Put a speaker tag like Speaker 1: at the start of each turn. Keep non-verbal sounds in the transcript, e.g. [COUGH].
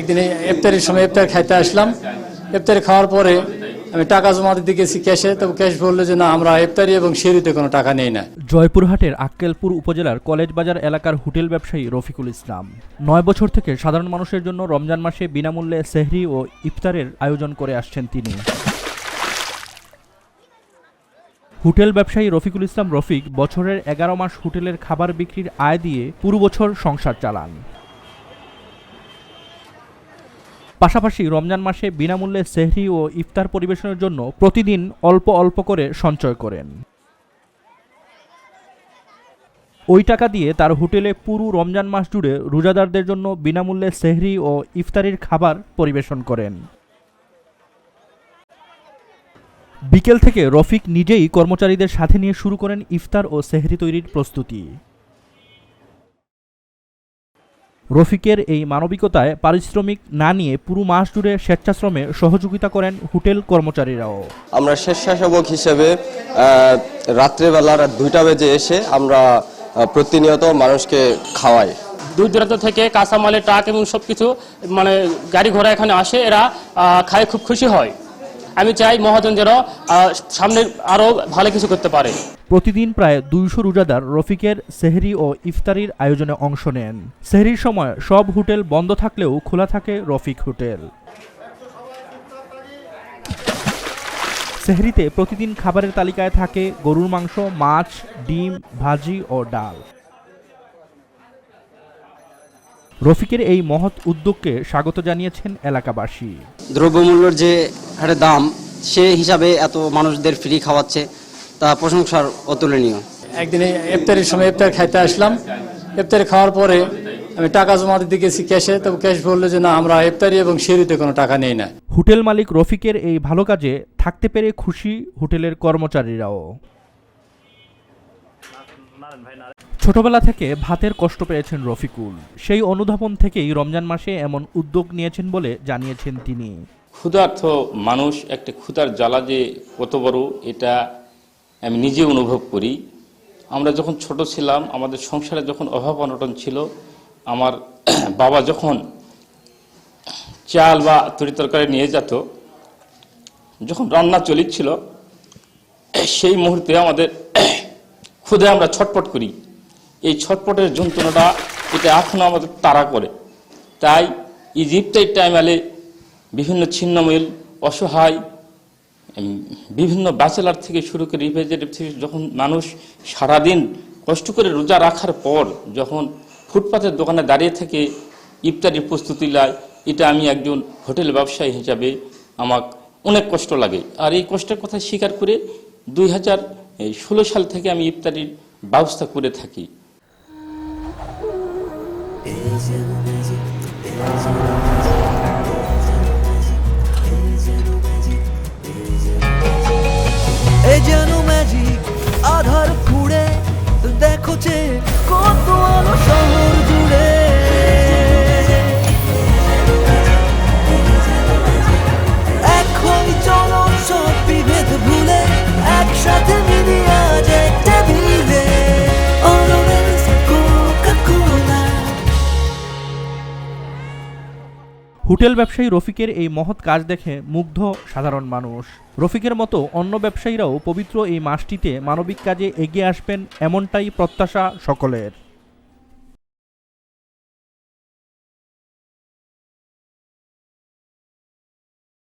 Speaker 1: একদিন এই ইফতারের সময় ইফতার খাইতে আসলাম। ইফতারি খাওয়ার পরে আমি টাকা জমা দিতে গেছি ক্যাশে তো ক্যাশ বলল যে না, আমরা ইফতারি এবং শেরিতে কোনো টাকা নেই না।
Speaker 2: জয়পুরহাটের আক্কেলপুর উপজেলার কলেজ বাজার এলাকার হোটেল ব্যবসায়ী রফিকুল ইসলাম নয় বছর থেকে সাধারণ মানুষের জন্য রমজান মাসে বিনামূল্যে সেহরি ও ইফতারের আয়োজন করে আসছেন তিনি। হোটেল ব্যবসায়ী রফিকুল ইসলাম রফিক বছরের এগারো মাস হোটেলের খাবার বিক্রির আয় দিয়ে পুরো বছর সংসার চালান। পাশাপাশি রমজান মাসে বিনামূল্যে সেহরি ও ইফতার পরিবেশনের জন্য প্রতিদিন অল্প অল্প করে সঞ্চয় করেন। ওই টাকা দিয়ে তার হোটেলে পুরো রমজান মাস জুড়ে রোজাদারদের জন্য বিনামূল্যে সেহরি ও ইফতারির খাবার পরিবেশন করেন। বিকেল থেকে রফিক নিজেই কর্মচারীদের সাথে নিয়ে শুরু করেন ইফতার ও সেহরি তৈরির প্রস্তুতি। রফিকের এই মানবিকতায় পারিশ্রমিক না নিয়ে পুরো মাস জুড়ে স্বেচ্ছাশ্রমে সহযোগিতা করেন হোটেল কর্মচারীরাও।
Speaker 3: আমরা স্বেচ্ছাসেবক হিসেবে আহ, রাত্রেবেলা রাত দুইটা বেজে এসে আমরা প্রতিনিয়ত মানুষকে খাওয়াই।
Speaker 4: দূর দূরান্ত থেকে কাঁচামালের ট্রাক এবং সবকিছু মানে গাড়ি ঘোড়া এখানে আসে এরা খায় খুব খুশি হয়। আমি চাই মহাজন যেন সামনে আরও ভালো কিছু করতে পারে।
Speaker 2: প্রতিদিন প্রায় দুইশো রোজাদার রফিকের সেহরি ও ইফতারির আয়োজনে অংশ নেন। সেহরির সময় সব হোটেল বন্ধ থাকলেও খোলা থাকে রফিক হোটেল। সেহরিতে প্রতিদিন খাবারের তালিকায় থাকে গরুর মাংস, মাছ, ডিম, ভাজি ও ডাল। রফিকের এই মহৎ উদ্যোগকে স্বাগত জানিয়েছেন এলাকাবাসী।
Speaker 5: দ্রব্যমূল্যর যে হারে দাম সে হিসাবে এত মানুষদের ফ্রি খাওয়াচ্ছে তা প্রশংসার অতুলনীয়।
Speaker 1: একদিনে ইফতারের সময় ইফতার খাইতে আসলাম। ইফতারি খাওয়ার পরে আমি টাকা জমা দিতে গেছি ক্যাশে তবে ক্যাশ বলল যে না আমরা ইফতারি এবং শেরিতে কোনো টাকা নেই না।
Speaker 2: হোটেল মালিক রফিকের এই ভালো কাজে থাকতে পেরে খুশি হোটেলের কর্মচারীরাও। ছোটবেলা থেকে ভাতের কষ্ট পেয়েছেন রফিকুল। সেই অনুধাবন থেকেই রমজান মাসে এমন উদ্যোগ নিয়েছেন বলে জানিয়েছেন তিনি।
Speaker 6: ক্ষুধার্থ মানুষ একটা ক্ষুধার জ্বালা যে কত বড়, এটা আমি নিজে অনুভব করি। আমরা যখন ছোট ছিলাম, আমাদের সংসারে যখন অভাব অনটন ছিল, আমার [CLEARS THROAT] বাবা যখন চাল বা তরি তরকারি নিয়ে যেত, যখন রান্না চলিচ্ছিল, সেই মুহূর্তে আমাদের [CLEARS THROAT] ক্ষুদে আমরা ছটপট করি। এই ছটপটের যন্ত্রণাটা এটা এখনও আমাদের তাড়া করে। তাই ইজিপ্টের টাইম এলে বিভিন্ন ছিন্নমিল, অসহায় বিভিন্ন ব্যাচেলার থেকে শুরু করে রিপ্রেজেন্টেটিভ থেকে যখন মানুষ সারাদিন কষ্ট করে রোজা রাখার পর যখন ফুটপাতের দোকানে দাঁড়িয়ে থেকে ইফতারির প্রস্তুতি নেয়, এটা আমি একজন হোটেল ব্যবসায়ী হিসাবে আমার অনেক কষ্ট লাগে। আর এই কষ্টের কথা স্বীকার করে দুই হাজার ষোলো সাল থেকে আমি ইফতারির ব্যবস্থা করে থাকি।
Speaker 7: এ যেন ম্যাজিক আধার খুঁড়ে দেখো যে
Speaker 2: হোটেল ব্যবসায়ী রফিকের এই মহৎ কাজ দেখে মুগ্ধ সাধারণ মানুষ। রফিকের মতো অন্য ব্যবসায়ীরাও পবিত্র এই মাসটিতে মানবিক কাজে এগিয়ে আসবেন এমনটাই প্রত্যাশা সকলের।